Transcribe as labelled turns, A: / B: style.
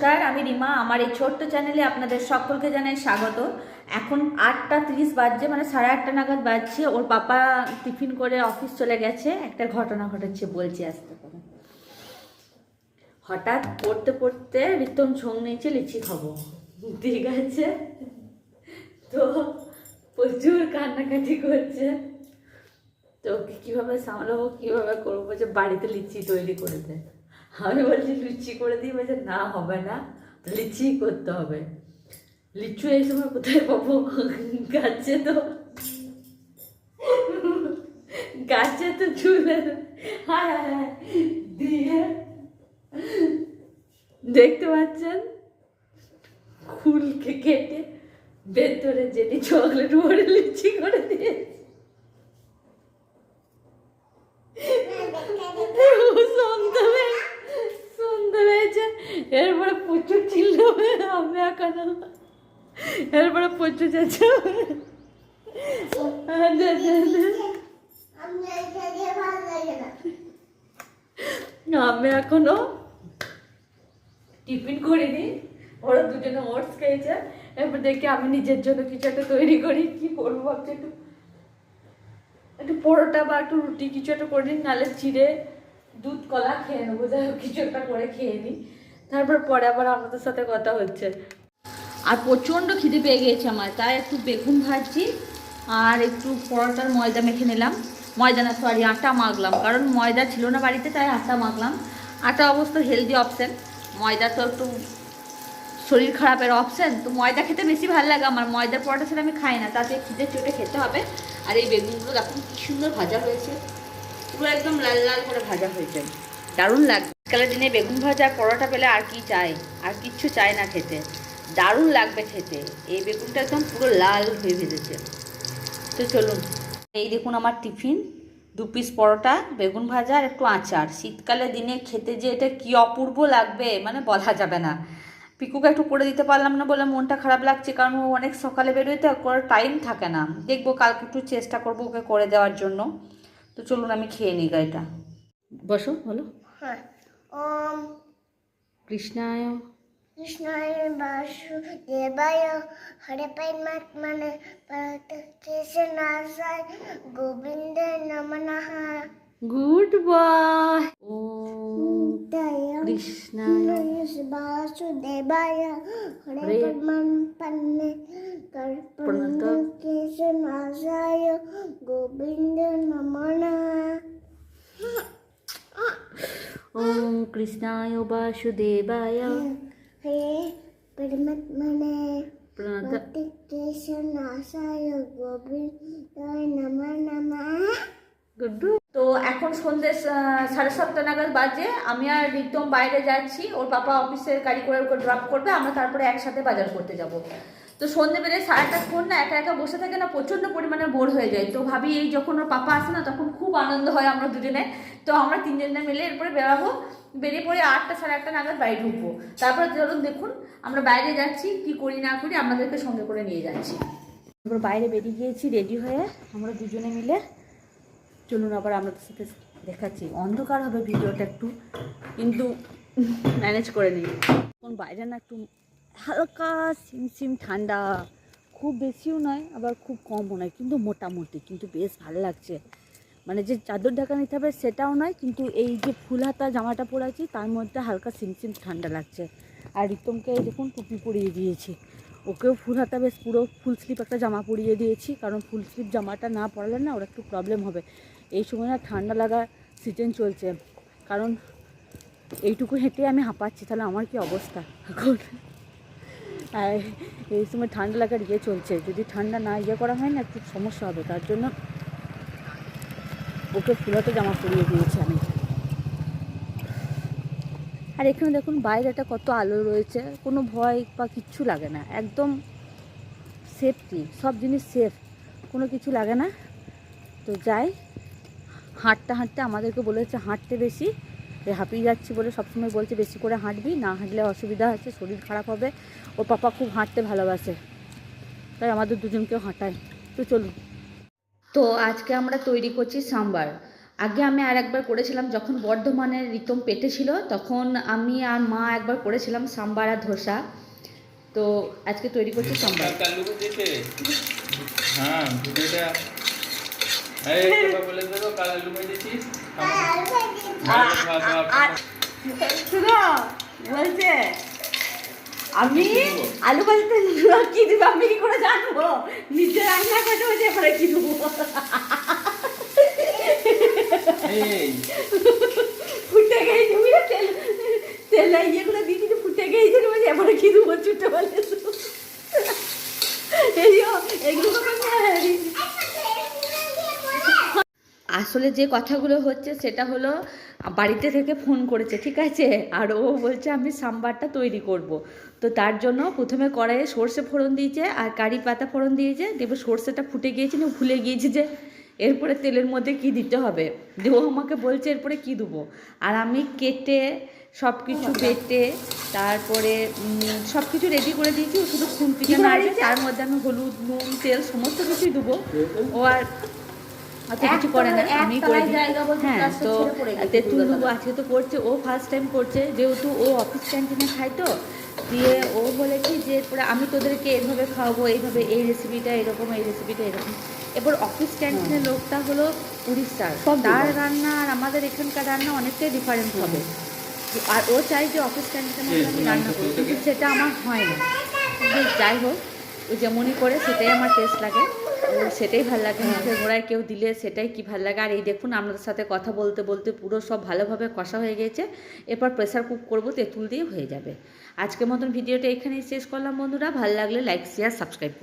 A: নমস্কার, আমি রিমা। আমার এই ছোট্ট চ্যানেলে আপনাদের সকলকে জানাই স্বাগত। এখন আটটা তিরিশ বাজছে মানে সাড়ে আটটা নাগাদ বাজছে। ওর পাপা টিফিন করে অফিস চলে গেছে। একটা ঘটনা ঘটেছে বলছি আসতে করে হঠাৎ পড়তে পড়তে রিতম ঝোঁক নিয়েছে, লিচি খাব। ঠিক আছে? তো প্রচুর কান্নাকাটি করছে। তো কীভাবে সামলাবো, কীভাবে করব যে বাড়িতে লিচি তৈরি করে দেয়। আমি বলছি, লুচি করে দিই? বলছে, না, হবে না। লিচি করতে হবে। লিচু এই সময় কোথায় পাবো? গাছে তো। গাছে তো হায়। দিয়ে দেখতে পাচ্ছেন? খুলকে কেটে ভেতরে যেটি চকলেট ভরে লিচি করে দিয়েছে এরপরে প্রচুর চিল্লাবে, আমি এখনও এরপরে প্রচুর চেঁচে। আমি এখনও টিফিন করিনি, ওরা দুজনে ওটস খেয়েছে। এরপর দেখি আমি নিজের জন্য কিছু একটা তৈরি করি, কি করব ভাবছি একটু। একটু পরোটা বা একটু রুটি কিছু একটা করে নিই, নাহলে চিড়ে দুধ কলা খেয়ে নেব, যাই হোক, কিছু একটা করে খেয়ে নিই। তারপর পরে আবার আপনাদের সাথে কথা হচ্ছে। আর প্রচণ্ড খিদে পেয়ে গিয়েছে আমার, তাই একটু বেগুন ভাজছি আর একটু পরোটার ময়দা মেখে নিলাম। ময়দা না সরি আটা মাখলাম, কারণ ময়দা ছিল না বাড়িতে, তাই আটা মাখলাম। আটা অবশ্য হেলদি অপশান ময়দা তো একটু শরীর খারাপের অপশান তো ময়দা খেতে বেশি ভালো লাগে আমার। ময়দার পরোটা সেটা আমি খাই না, তাতে খিদে চোটে খেতে হবে। আর এই বেগুনগুলো দেখুন কি সুন্দর ভাজা হয়েছে, পুরো একদম লাল লাল করে ভাজা হয়েছে দারুণ লাগবে আজকালের দিনে বেগুন ভাজা, পরোটা পেলে আর কি চাই? আর কিচ্ছু চাই না খেতে। দারুণ লাগবে খেতে। এই বেগুনটা একদম পুরো লাল হয়ে ভেজেছে। তো চলুন, এই দেখুন আমার টিফিন। দু পিস পরোটা, বেগুন ভাজা আর একটু আচার। শীতকালের দিনে খেতে যে এটা কি অপূর্ব লাগবে মানে বলা যাবে না। পিকুকে একটু করে দিতে পারলাম না বলে মনটা খারাপ লাগছে, কারণ ও অনেক সকালে বেরোয়, তো করার টাইম থাকে না। দেখব কালকে একটু চেষ্টা করব ওকে করে দেওয়ার জন্য। তো চলুন আমি খেয়ে নিই গাড়িটা। বসো, বলো।
B: হ্যাঁ। ओम
A: कृष्णाय।
B: कृष्णाय वासुदेवाय हरे परमात्मने ने परत केशनाशाय
A: गोविंद नमः गुड
B: बाय
A: कृष्णाय
B: हरे गोविंद
A: नमः
B: পরমাত্মনে
A: প্রণত
B: পরতকেশনাশায় গোবিন্দ নমঃ নমঃ
A: গুড্ডু তো এখন সন্ধ্যে সাড়ে সাতটা নাগাদ বাজে। আমি আর রিতম বাইরে যাচ্ছি। ওর পাপা অফিসের গাড়ি করে ওকে ড্রপ করবে। আমরা তারপরে একসাথে বাজার করতে যাব। তো সন্ধ্যেবেলায় সারাটাক্ষণ না একা একা বসে থাকে না, প্রচণ্ড পরিমাণে বোর হয়ে যায়। তো ভাবি এই যখন ওর পাপা আসে না, তখন খুব আনন্দ হয় আমরা দুজনে। তো আমরা তিনজনে মিলে এরপরে বেরাবো। বেরিয়ে পড়ে আটটা সাড়ে আটটা নাগাদ বাড়ি ঢুকবো। তারপরে ধরুন দেখুন, আমরা বাইরে যাচ্ছি, কি করি না করি আমাদেরকে সঙ্গে করে নিয়ে যাচ্ছি। তারপর বাইরে বেরিয়ে গিয়েছি, রেডি হয়ে আমরা দুজনে মিলে। চলুন আবার আপনাদের সাথে দেখাচ্ছি। অন্ধকার হবে ভিডিওটা একটু, কিন্তু ম্যানেজ করে নিই। এখন বাইরে না একটু হালকা সিমসিম ঠান্ডা। খুব বেশিও নয়, আবার খুব কমও নয়, কিন্তু মোটামুটি, কিন্তু বেশ ভালো লাগছে। মানে যে চাদর ঢাকা নিতে হবে সেটাও নয়, কিন্তু এই যে ফুল হাতা জামাটা পরেছি তার মধ্যে হালকা সিমসিম ঠান্ডা লাগছে। আর রিতমকে দেখুন টুপি পরিয়ে দিয়েছি। ওকেও ফুল হাতা বেশ পুরো ফুল স্লিপ একটা জামা পরিয়ে দিয়েছি, কারণ ফুল স্লিপ জামাটা না পরালে না ওর একটু প্রবলেম হবে। এই সময় না ঠান্ডা লাগা সিজন চলছে। কারণ এইটুকু হেঁটে আমি হাঁপাচ্ছি, তাহলে আমার কি অবস্থা? এখন আর এই সময় ঠান্ডা লাগার ইয়ে চলছে। যদি ঠান্ডা না ইয়ে করা হয় না একটু সমস্যা হবে। তার জন্য ওকে ফুলাতে জামা পরিয়ে দিয়েছি আমি। আর এখানে দেখুন, বাইরেটা কত আলো রয়েছে। কোনো ভয় বা কিচ্ছু লাগে না। একদম সেফটি সব জিনিস সেফ কোনো কিছু লাগে না। তো যাই, হাঁটতে হাঁটতে আমাদেরকে বলেছে হাঁটতে বেশি। হাঁপিয়ে যাচ্ছি বলে সবসময় বলছে বেশি করে হাঁটবি না হাঁটলে অসুবিধা আছে শরীর খারাপ হবে। ওর পাপা খুব হাঁটতে ভালোবাসে তাই আমাদের দুজনকেও হাঁটায়। তো চলুন। তো আজকে আমরা তৈরি করছি সাম্বার। আগে আমি আর একবার করেছিলাম যখন বর্ধমানের রিতম পেটে ছিল তখন আমি আর মা একবার করেছিলাম সাম্বার আর ধোসা। তো আজকে তৈরি করছি সাম্বার।
C: হ্যাঁ
A: বলছে আমি আলু ভাজতে কি দিব আমি কি করে জানব? নিজে রান্না করতে হচ্ছে এবারে কি দেবো? ফুটে তুমি তেল তেল ইয়েগুলো দিয়ে দিতে ফুটে গেছে তুমি এবারে কি দেবো ছুটে বলে এই এগুলো আসলে যে কথাগুলো হচ্ছে সেটা হলো বাড়িতে থেকে ফোন করেছে ঠিক আছে? আর ও বলছে আমি সাম্বারটা তৈরি করব। তো তার জন্য প্রথমে কড়াইয়ে সর্ষে ফোড়ন দিয়েছে আর কারি পাতা ফোড়ন দিয়েছে। দেবে সর্ষেটা ফুটে গিয়েছে না ভুলে গিয়েছে যে এরপরে তেলের মধ্যে কি দিতে হবে। ও আমাকে বলছে এরপরে কি দেবো? আর আমি কেটে সব কিছু বেটে তারপরে সব কিছু রেডি করে দিয়েছি। শুধু খুন্তিটা নাড়বে তার মধ্যে আমি হলুদ নুন তেল সমস্ত কিছুই দেবো। ও আর অত কিছু করে না আমি করে হ্যাঁ তো তেঁতুল দেবো আজকে তো করছে ও ফার্স্ট টাইম করছে যেহেতু ও অফিস ক্যান্টিনে খায় তো দিয়ে ও বলে কি যে আমি তোদেরকে এইভাবে খাওয়াবো এইভাবে এই রেসিপিটা এরকম এই রেসিপিটা এরকম। এরপর অফিস ক্যান্টিনের লোকটা হলো উড়িষ্যার তার রান্না আর আমাদের এখানকার রান্না অনেকটাই ডিফারেন্ট হবে। আর ও চাই যে অফিস ক্যান্টিনের আমি রান্না করি কিন্তু সেটা আমার হয় না যাই হোক ও যেমনই করে সেটাই আমার টেস্ট লাগে। সেটাই ভালো লাগে মুখে গোড়ায় কেউ দিলে সেটাই কি ভালো লাগে। আর এই দেখুন, আপনাদের সাথে কথা বলতে বলতে পুরো সব ভালোভাবে কষা হয়ে গেছে। এরপর প্রেসার কুক করব, তেঁতুল দিয়ে হয়ে যাবে। আজকের মতন ভিডিওটা এখানেই শেষ করলাম বন্ধুরা। ভালো লাগলে লাইক শেয়ার সাবস্ক্রাইব